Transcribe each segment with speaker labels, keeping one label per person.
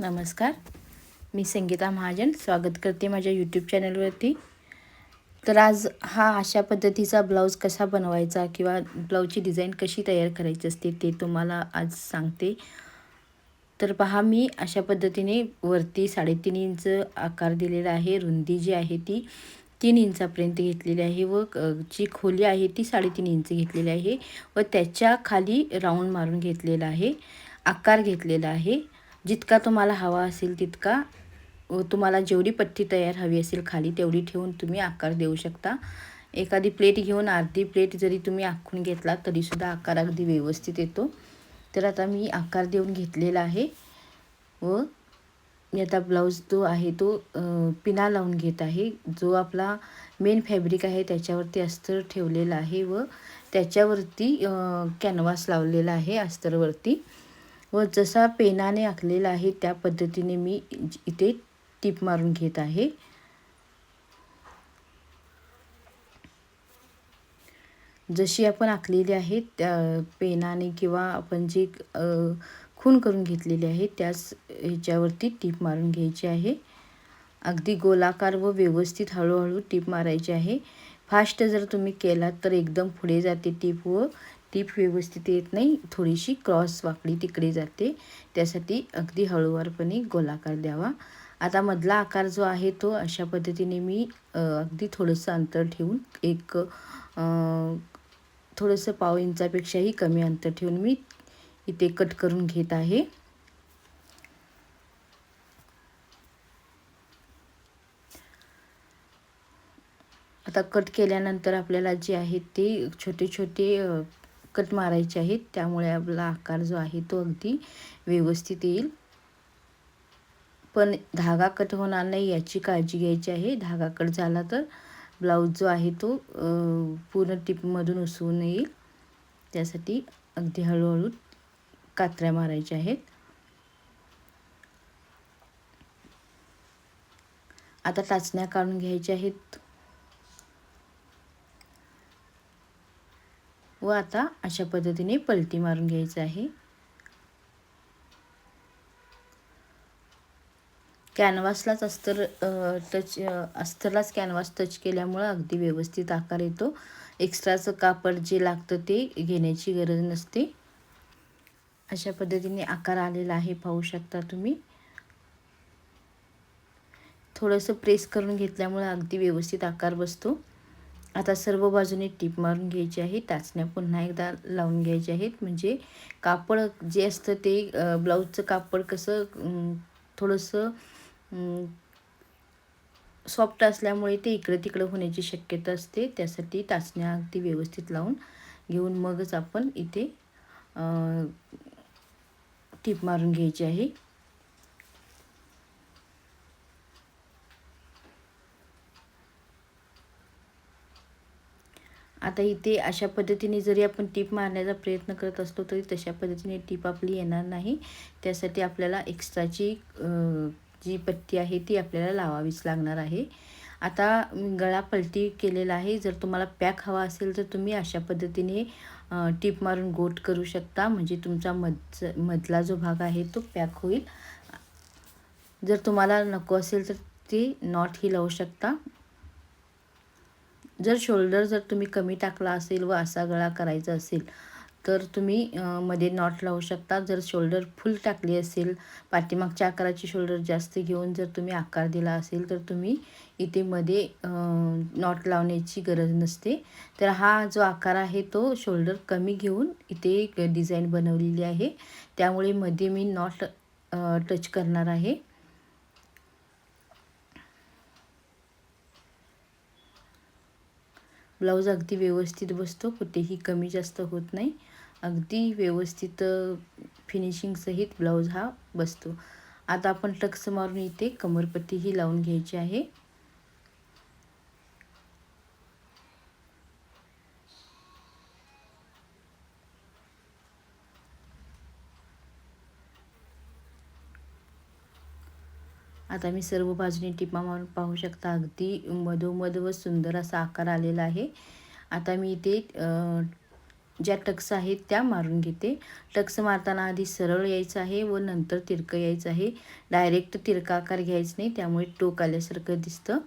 Speaker 1: नमस्कार. मी संगीता महाजन स्वागत करते माझ्या यूट्यूब चॅनलवरती तर आज हा अशा पद्धतीचा ब्लाऊज कसा बनवायचा किंवा ब्लाऊजची डिझाईन कशी तयार करायची असते ते तुम्हाला आज सांगते. तर पहा मी अशा पद्धतीने वरती साडेतीन इंच आकार दिलेला आहे. रुंदी जी आहे ती तीन इंचापर्यंत घेतलेली आहे व जी खोली आहे ती साडेतीन इंच घेतलेली आहे व त्याच्याखाली राऊंड मारून घेतलेला आहे आकार घेतलेला आहे. जितका तुम्हाला हवा असेल तितका व तुम्हाला जेवढी पट्टी तयार हवी असेल खाली तेवढी ठेवून तुम्ही आकार देऊ शकता. एखादी प्लेट घेऊन अर्धी प्लेट जरी तुम्ही आखून घेतला तरीसुद्धा आकार अगदी व्यवस्थित येतो. तर आता मी आकार देऊन घेतलेला आहे. व मी आता ब्लाऊज जो आहे तो पिना लावून घेत आहे. जो आपला मेन फॅब्रिक आहे त्याच्यावरती अस्तर ठेवलेला आहे व त्याच्यावरती कॅनव्हास लावलेला आहे अस्तरवरती व जसा पेनाने आखलेला आहे त्या पद्धतीने मी इथे टीप मारून घेत आहे. जशी आपण आखलेली आहे त्या पेनाने किंवा आपण जी खून करून घेतलेली आहे त्याच ह्याच्यावरती टीप मारून घ्यायची आहे. अगदी गोलाकार व व्यवस्थित हळूहळू टीप मारायची आहे. फास्ट जर तुम्ही केलात तर एकदम पुढे जाते टीप व टीप व्यवस्थित येत नाही. थोडीशी क्रॉस वाकडी तिकडे जाते. त्यासाठी अगदी हळूवारपणे गोलाकार द्यावा. आता मधला आकार जो आहे तो अशा पद्धतीने मी अगदी थोडंसं अंतर ठेवून एक थोडंसं पाव इंचापेक्षाही कमी अंतर ठेवून मी इथे कट करून घेत आहे. आता कट केल्यानंतर आपल्याला जे आहे ते छोटे छोटे कट मारायचे आहेत त्यामुळे आपला आकार जो आहे तो अगदी व्यवस्थित येईल. पण धागा कट होणार नाही याची काळजी घ्यायची आहे. धागा कट झाला तर ब्लाऊज जो आहे तो पूर्ण टिपमधून उसवून येईल. त्यासाठी अगदी हळूहळू कात्र्या मारायच्या आहेत. आता टाचण्या काढून घ्यायच्या आहेत. व आता अशा पद्धतीने पलटी मारून घ्यायचं आहे. कॅनव्हासलाच अस्तर टच अस्तरलाच कॅनव्हास टच केल्यामुळं अगदी व्यवस्थित आकार येतो. एक्स्ट्राचं कापड जे लागतं ते घेण्याची गरज नसते. अशा पद्धतीने आकार आलेला आहे पाहू शकता तुम्ही. थोडंसं प्रेस करून घेतल्यामुळे अगदी व्यवस्थित आकार बसतो. आता सर्व बाजूने टीप मारून घ्यायची आहे. टाचण्या पुन्हा एकदा लावून घ्यायच्या आहेत. म्हणजे कापड जे असतं ते ब्लाऊजचं कापड कसं थोडंसं सॉफ्ट असल्यामुळे ते इकडं तिकडं होण्याची शक्यता असते. त्यासाठी टाचण्या अगदी व्यवस्थित लावून घेऊन मगच आपण इथे टीप मारून घ्यायची आहे. आता इथे अशा पद्धतीने जरी आपण टीप मारण्याचा प्रयत्न करत असलो तरी तशा पद्धतीने टीप आपली येणार नाही. त्यासाठी आपल्याला एक्स्ट्राची जी पट्टी आहे ती आपल्याला लावावीच लागणार आहे. आता गळा पलटी केलेला आहे. जर तुम्हाला पॅक हवा असेल तर तुम्ही अशा पद्धतीने टीप मारून गोट करू शकता. म्हणजे तुमचा मध मधला जो भाग आहे तो पॅक होईल. जर तुम्हाला नको असेल तर ती नॉट ही लावू शकता. जर शोल्डर जर तुम्ही कमी टाकला असेल व असा गळा करायचा असेल तर तुम्ही मध्ये नॉट लावू शकता. जर शोल्डर फुल टाकली असेल पाठीमागच्या आकाराची शोल्डर जास्त घेऊन जर तुम्ही आकार दिला असेल तर तुम्ही इथे मध्ये नॉट लावण्याची गरज नसते. तर हा जो आकार आहे तो शोल्डर कमी घेऊन इथे डिझाईन बनवलेली आहे. त्यामुळे मध्ये मी नॉट टच करणार आहे. ब्लाऊज अगदी व्यवस्थित बसतो कुठेही कमी जास्त होत नाही. अगदी व्यवस्थित फिनिशिंगसहित ब्लाऊज हा बसतो. आता आपण टक्स मारून इथे कमरपट्टीही लावून घ्यायची आहे. आता मी सर्व बाजूने टिपा मारून पाहू शकता अगदी मधोमध व सुंदर असा आकार आलेला आहे. आता मी इथे ज्या टक्स आहेत त्या मारून घेते. टक्स मारताना आधी सरळ यायचं आहे व नंतर तिरकं यायचं आहे. डायरेक्ट तिरका आकार घ्यायचं नाही त्यामुळे टोक आल्यासारखं दिसतं.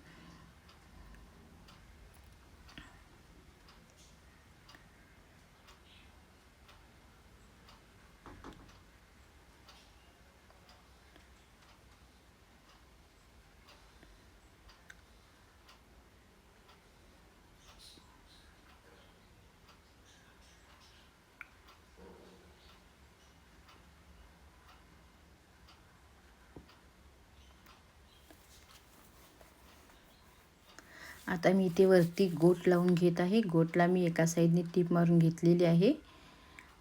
Speaker 1: आता मी इथे वरती गोट लावून घेत आहे. गोटला मी एका साईडने टीप मारून घेतलेली आहे.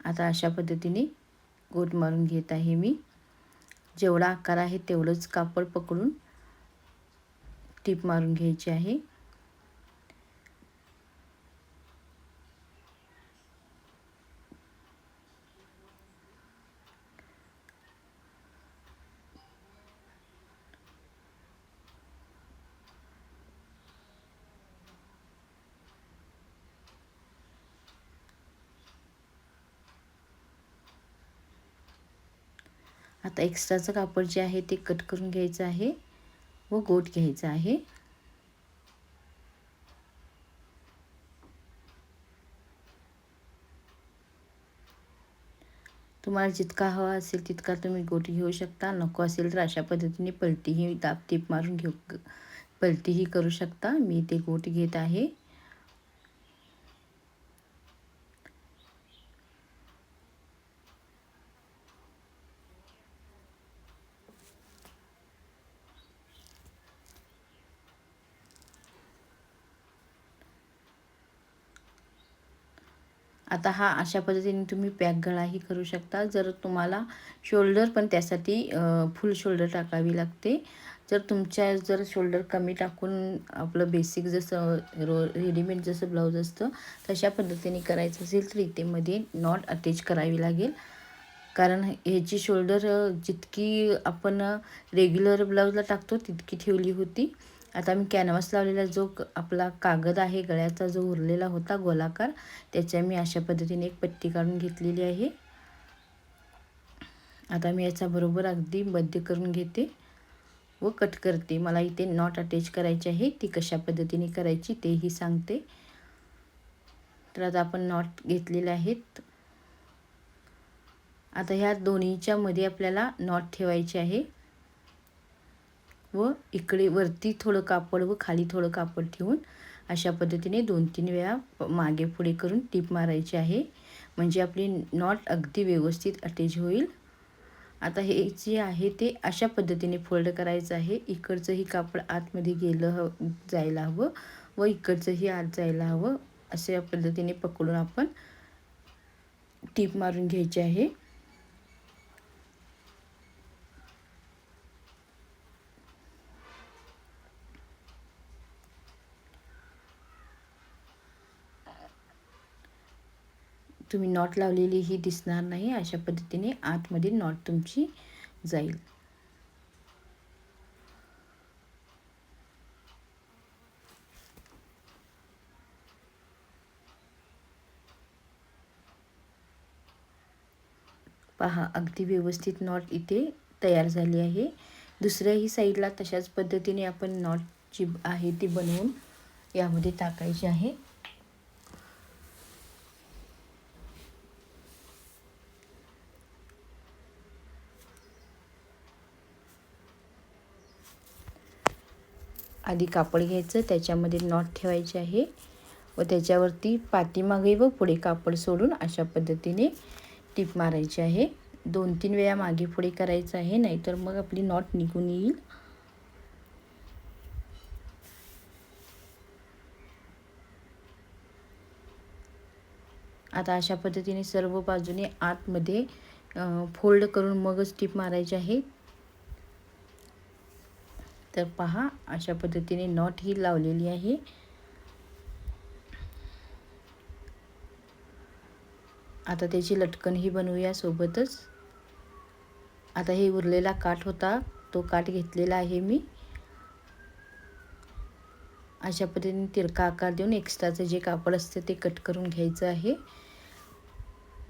Speaker 1: आता अशा पद्धतीने गोट मारून घेत आहे मी. जेवढा आकार आहे तेवढंच कापड पकडून टीप मारून घ्यायची आहे. आता एक्स्ट्राचं कापड जे आहे ते कट करून घ्यायचं आहे व गोट घ्यायचं आहे. तुम्हाला जितका हवा असेल तितका तुम्ही गोट घेऊ शकता. नको असेल तर अशा पद्धतीने पलटीही दाबतीप मारून घेऊ पलटीही करू शकता. मी ते गोट घेत आहे. आता हा अशा पद्धतीने तुम्ही पॅक गळाही करू शकता. जर तुम्हाला शोल्डर पण त्यासाठी फुल शोल्डर टाकावी लागते. जर तुमच्या जर शोल्डर कमी टाकून आपलं बेसिक जसं रो रेडीमेड जसं ब्लाऊज असतं तशा पद्धतीने करायचं असेल तर इथेमध्ये नॉट अटॅच करावी लागेल. कारण ह्याची शोल्डर जितकी आपण रेग्युलर ब्लाऊजला टाकतो तितकी ठेवली होती. आता मी कॅनव्हास लावलेला जो आपला कागद आहे गळ्याचा जो उरलेला होता गोलाकार त्याच्या मी अशा पद्धतीने एक पट्टी काढून घेतलेली आहे. आता मी याचा बरोबर अगदी मध्य करून घेते व कट करते. मला इथे नॉट अटॅच करायची आहे ती कशा पद्धतीने करायची तेही सांगते. तर आता आपण नॉट घेतलेले आहेत. आता ह्या दोन्हीच्या मध्ये आपल्याला नॉट ठेवायचे आहे. व इकडे वरती थोडं कापड व खाली थोडं कापड ठेवून अशा पद्धतीने दोन तीन वेळा मागे पुढे करून टीप मारायची आहे. म्हणजे आपली नॉट अगदी व्यवस्थित अटॅच होईल. आता हे जे आहे ते अशा पद्धतीने फोल्ड करायचं आहे. इकडचंही कापड आतमध्ये गेलं हव जायला हवं व इकडचंही आत जायला हवं. अशा पद्धतीने पकडून आपण टीप मारून घ्यायची आहे. तुम्ही नॉट लावलेली ही दिसणार नाही अशा पद्धतीने आतमध्ये नॉट तुमची जाईल. पहा अगदी व्यवस्थित नॉट इथे तयार झाली आहे. दुसऱ्याही साईडला तशाच पद्धतीने आपण नॉट जी आहे ती बनवून यामध्ये टाकायची आहे. आधी कापड घ्यायचं त्याच्यामध्ये नॉट ठेवायचे आहे. व त्याच्यावरती पाठीमागे व पुढे कापड सोडून अशा पद्धतीने टीप मारायची आहे. दोन तीन वेळा मागे पुढे करायचं आहे नाहीतर मग आपली नॉट निघून येईल. आता अशा पद्धतीने सर्व बाजूने आतमध्ये फोल्ड करून मगच टीप मारायची आहे. तर पहा अशा पद्धतीने नॉट ही लावलेली आहे. आता त्याची लटकन ही बनवूया सोबतच. आता हे उरलेला काठ होता तो काठ घेतलेला आहे मी. अशा पद्धतीने तिरका आकार देऊन एक्स्ट्राचं जे कापड असतं ते कट करून घ्यायचं आहे.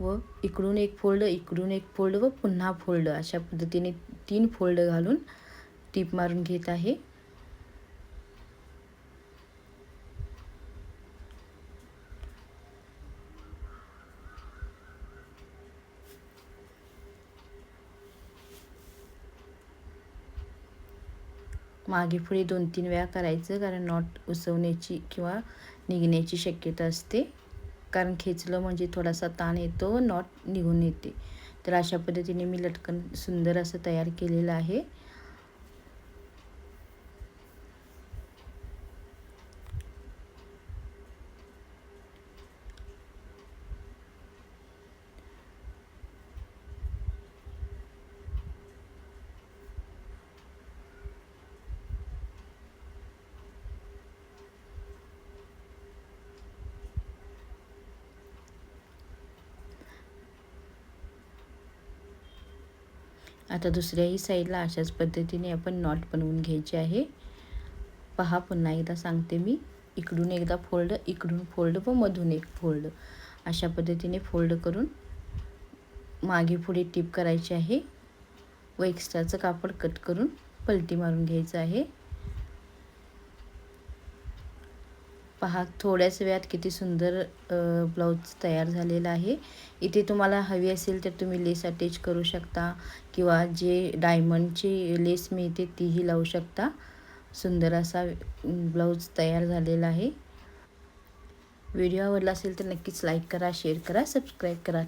Speaker 1: व इकडून एक फोल्ड इकडून एक फोल्ड व पुन्हा फोल्ड अशा पद्धतीने तीन फोल्ड घालून टीप मारून घेत आहे. मागे पुढे दोन तीन वेळा करायचं कारण नॉट उसवण्याची किंवा निघण्याची शक्यता असते. कारण खेचलं म्हणजे थोडासा ताण येतो नॉट निघून येते. तर अशा पद्धतीने मी लटकन सुंदर असं तयार केलेलं आहे. आता दुसऱ्याही साईडला अशाच पद्धतीने आपण नॉट बनवून घ्यायचे आहे. पहा पुन्हा एकदा सांगते मी. इकडून एकदा फोल्ड इकडून फोल्ड व मधून एक फोल्ड. अशा पद्धतीने फोल्ड करून मागे पुढे टिप करायची आहे व एक्स्ट्राचं कापड कट करून पलटी मारून घ्यायचं आहे. पहा थोड्याच वेळात किती सुंदर ब्लाऊज तयार झालेला आहे. इथे तुम्हाला हवी असेल तर तुम्ही लेस अटॅच करू शकता किंवा जे डायमंडची लेस मिळते तीही लावू शकता. सुंदर असा ब्लाऊज तयार झालेला आहे. व्हिडिओ आवडला असेल तर नक्कीच लाईक करा शेअर करा सबस्क्राईब करा.